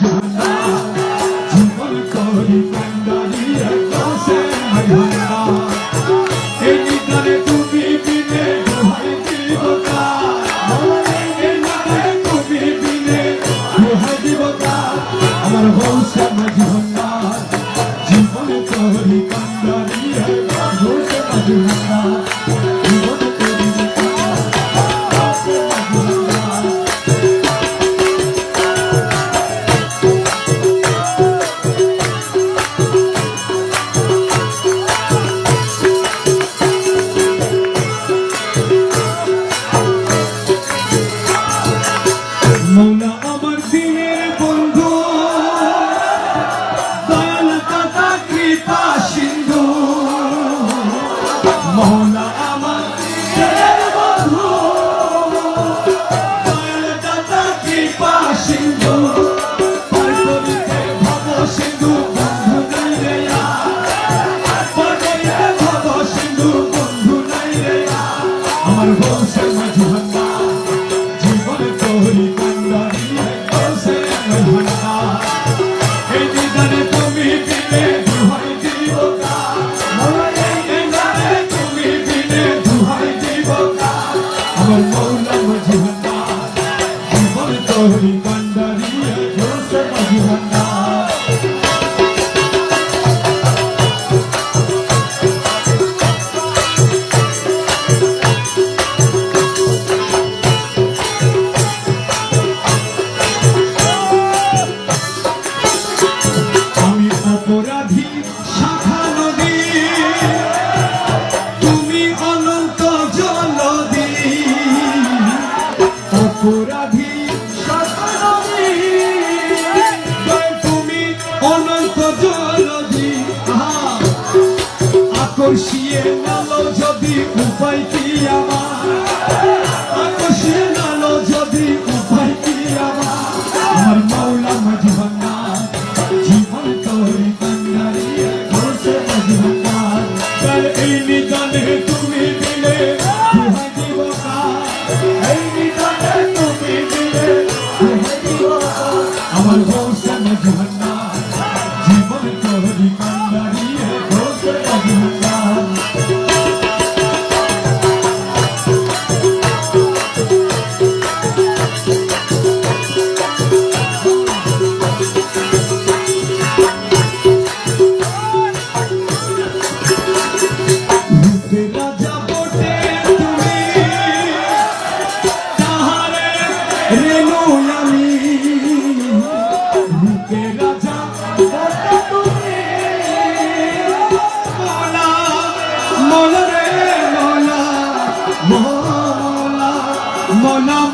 জীবন করি কান্দারিয়া কাছে মৌলা আমার দিনের বন্ধু। দয়াল দাদা কৃপা, সিন্ধু। মৌলা আমার দিনের বন্ধু। দয়াল দাদা কৃপা, সিন্ধু। পার করিতে ভব এই আকর্ষিয়ে নালো যদি উপায় কি আমার? আকর্ষিয়ে নালো যদি উপায় কি আমার? আমার মাওলা মজবানা জীবন করি কান্নারিয়া ঘোষে মজবানা কাল এই নিদানে তুমি দিলে আমার ঘোষে মজবানা জীবন করি কান্নারিয়া মলা